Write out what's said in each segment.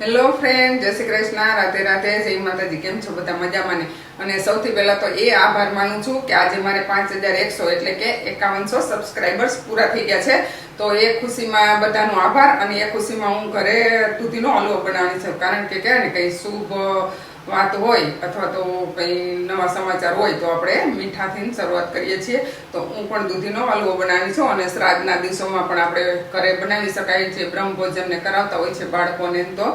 Hello friend જય શ્રી કૃષ્ણ. રાધે રાધે જય માતાજી. કેમ છો બધા મજામાં ને? અને સૌથી પહેલાં તો એ આભાર માનું છું કે આજે મારે પાંચ હજાર એકસો એટલે કે એકાવનસો સબસ્ક્રાઈબર્સ પૂરા થઈ ગયા છે. તો એ ખુશીમાં બધાનો આભાર અને એ ખુશીમાં હું ઘરે દૂધીનો હલવો બનાવવાની છું. કારણ કે કહે ને કંઈ શુભ વાત હોય અથવા તો કંઈ નવા સમાચાર હોય તો આપણે મીઠાથી શરૂઆત કરીએ છીએ. તો હું પણ દૂધીનો હલવો બનાવી છું અને શ્રાદ્ધના દિવસોમાં પણ આપણે ઘરે બનાવી શકાય છે. બ્રહ્મભોજનને કરાવતા હોય છે બાળકોને તો.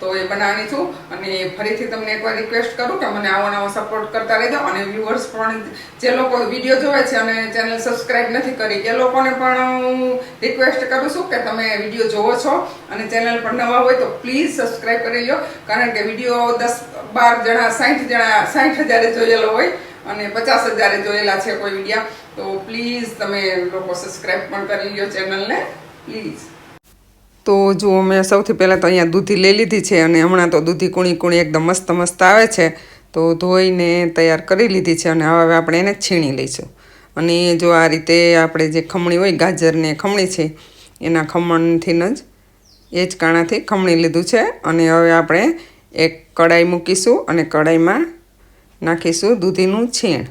તો એ બનાવવાની છું અને ફરીથી તમને એકવાર રિક્વેસ્ટ કરું કે મને આવો નવો સપોર્ટ કરતા રહેજો. અને વ્યુઅર્સ પણ જે લોકો વીડિયો જોવે છે અને ચેનલ સબસ્ક્રાઈબ નથી કરી, એ લોકોને પણ હું રિક્વેસ્ટ કરું છું કે તમે વીડિયો જોવો છો અને ચેનલ પર નવા હોય તો પ્લીઝ સબસ્ક્રાઈબ કરી લો કારણ કે વીડિયો દસ, બાર જણા સાઠ જણા સાઠ હજારે જોયેલો હોય અને પચાસ હજારે જોયેલા છે કોઈ વિડીયા તો પ્લીઝ તમે લોકો સબસ્ક્રાઈબ પણ કરી લો ચેનલને પ્લીઝ તો જુઓ મેં સૌથી પહેલાં તો અહીંયા દૂધી લઈ લીધી છે અને હમણાં તો દૂધી કુણી કુણી એકદમ મસ્ત મસ્ત આવે છે. તો ધોઈને તૈયાર કરી લીધી છે અને હવે આપણે એને છીણી લઈશું. અને જો આ રીતે આપણે જે ખમણી હોય ગાજરને ખમણી છે, એના ખમણથી જ એ જ કાણાથી ખમણી લીધું છે. અને હવે આપણે એક કડાઈ મૂકીશું અને કડાઈમાં નાખીશું દૂધીનું છીણ.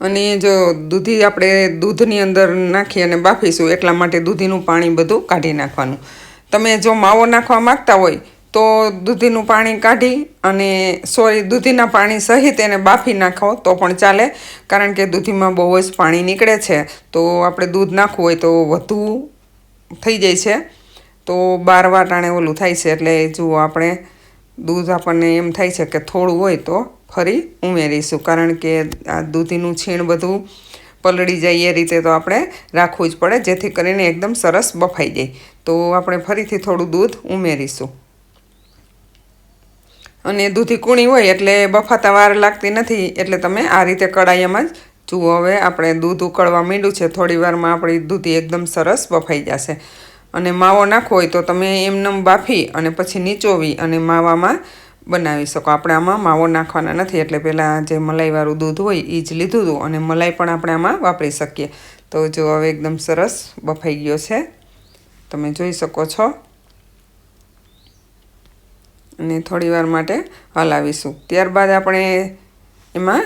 અને જો દૂધી આપણે દૂધની અંદર નાખી અને બાફીશું, એટલા માટે દૂધીનું પાણી બધું કાઢી નાખવાનું. તમે જો માવો નાખવા માંગતા હોય, તો દૂધીનું પાણી કાઢી અને સોરી, દૂધીના પાણી સહિત એને બાફી નાખો, તો પણ ચાલે. કારણ કે દૂધીમાં બહુ જ પાણી નીકળે છે. તો આપણે દૂધ નાખવું હોય તો વધુ થઈ જાય છે. તો બાર વાટાણે ઓલું થાય છે, એટલે જુઓ આપણે, દૂધ આપણને એમ થાય છે કે થોડું હોય તો ફરી ઉમેરીશું. કારણ કે આ દૂધીનું છીણ બધું પલળી જાય એ રીતે તો આપણે રાખવું જ પડે, જેથી કરીને એકદમ સરસ બફાઈ જાય. તો આપણે ફરીથી થોડું દૂધ ઉમેરીશું. અને દૂધી કૂણી હોય એટલે બફાતા વાર લાગતી નથી, એટલે તમે આ રીતે કડાઈમાં જ જુઓ. હવે આપણે દૂધ ઉકળવા માંડ્યું છે, થોડી વારમાં આપણી દૂધી એકદમ સરસ બફાઈ જશે. અને માવો નાખવો હોય તો તમે એમનેમ બાફી અને પછી નીચોવી અને માવામાં બનાવી શકો. આપણે આમાં માવો નાખવાના નથી, એટલે પહેલાં જે મલાઈવાળું દૂધ હોય એ જ લીધું હતું અને મલાઈ પણ આપણે આમાં વાપરી શકીએ. તો જો હવે એકદમ સરસ બફાઈ ગયો છે. તમે જોઈ શકો છો. અને થોડી વાર માટે હલાવીશું. ત્યારબાદ આપણે એમાં,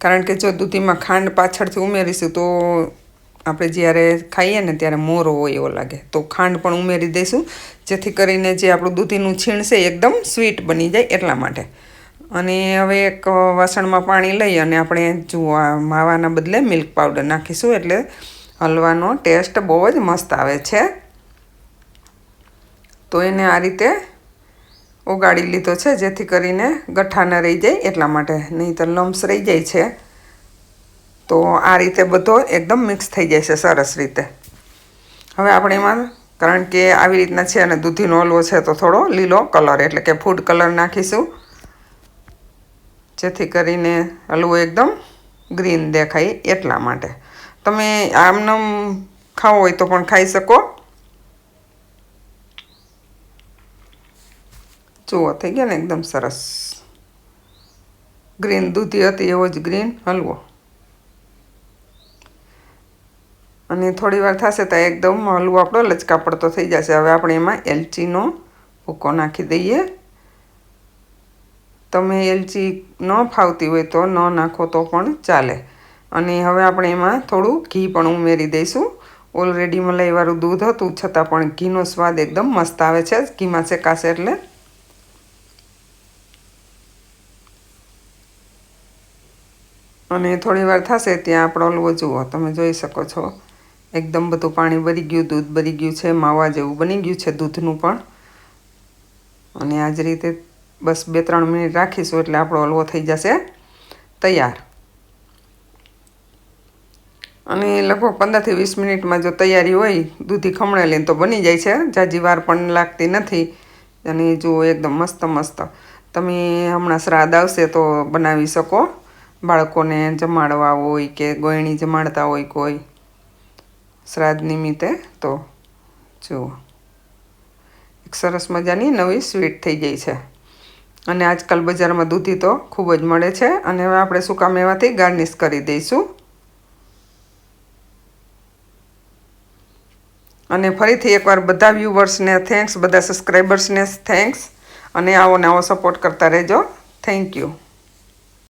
કારણ કે જો દૂધીમાં ખાંડ પાછળથી ઉમેરીશું તો આપણે જ્યારે ખાઈએ ને ત્યારે મોરો હોય એવો લાગે. તો ખાંડ પણ ઉમેરી દઈશું, જેથી કરીને જે આપણું દૂધીનું છીણ છે એકદમ સ્વીટ બની જાય એટલા માટે. અને હવે એક વાસણમાં પાણી લઈ અને આપણે જુઓ માવાના બદલે મિલ્ક પાવડર નાખીશું એટલે હલવાનો ટેસ્ટ બહુ જ મસ્ત આવે છે. તો એને આ રીતે ઓગાળી લીધો છે, જેથી કરીને ગઠ્ઠા ન રહી જાય એટલા માટે. નહીં તો લમ્સ રહી જાય છે. તો આ રીતે બધો એકદમ મિક્સ થઈ છે, સરસ રીતે. હવે આપણે એમાં, કારણ કે આવી રીતના છે અને દૂધીનો હલવો છે, તો થોડો લીલો કલર, એટલે કે ફૂડ કલર નાખીશું. જેથી કરીને હલવો એકદમ ગ્રીન દેખાય એટલા માટે. તમે આમનામ ખાવો હોય તો પણ ખાઈ શકો. જુઓ, થઈ ગયા ને એકદમ સરસ. ગ્રીન દૂધી હતી, એવો જ ગ્રીન હલવો. અને થોડી વાર થશે તો એકદમ હલવો આપણો લચકા પડતો થઈ જશે. હવે આપણે એમાં એલચીનો ભૂકો નાખી દઈએ. તમે એલચી ન ફાવતી હોય તો ન નાખો તો પણ ચાલે. અને હવે આપણે એમાં થોડું ઘી પણ ઉમેરી દઈશું. ઓલરેડી મલાઈવાળું દૂધ હતું, છતાં પણ ઘીનો સ્વાદ એકદમ મસ્ત આવે છે. ઘીમાં શેકાશે એટલે. અને થોડી વાર થશે ત્યાં આપણો હલવો જુઓ. તમે જોઈ શકો છો. એકદમ બધું પાણી ભરી ગયું, દૂધ ભરી ગયું છે, માવા જેવું બની ગયું છે દૂધનું પણ. અને આ જ રીતે બસ બે ત્રણ મિનિટ રાખીશું એટલે આપણો હલવો થઈ જશે. તૈયાર. અને લગભગ પંદરથી વીસ મિનિટમાં જો તૈયારી હોય, દૂધી ખમણેલી તો બની જાય છે, જાજી વાર પણ લાગતી નથી. અને જુઓ એકદમ મસ્ત મસ્ત. તમે હમણાં શ્રાદ્ધ આવશે તો બનાવી શકો. બાળકોને જમાડવા હોય કે ગોયણી જમાડતા હોય કોઈ. શ્રાદ્ધ નિમિત્તે તો જુઓ. એક સરસ મજાની નવી સ્વીટ થઈ ગઈ છે. અને આજકાલ બજારમાં દૂધી તો ખૂબ જ મળે છે અને હવે આપણે સૂકા મેવાથી ગાર્નિશ કરી દઈશું. અને ફરીથી એકવાર બધા વ્યૂવર્સને થેન્ક્સ, બધા સબસ્ક્રાઈબર્સને થેન્ક્સ. અને આવો ને આવો સપોર્ટ કરતા રહેજો. Thank you.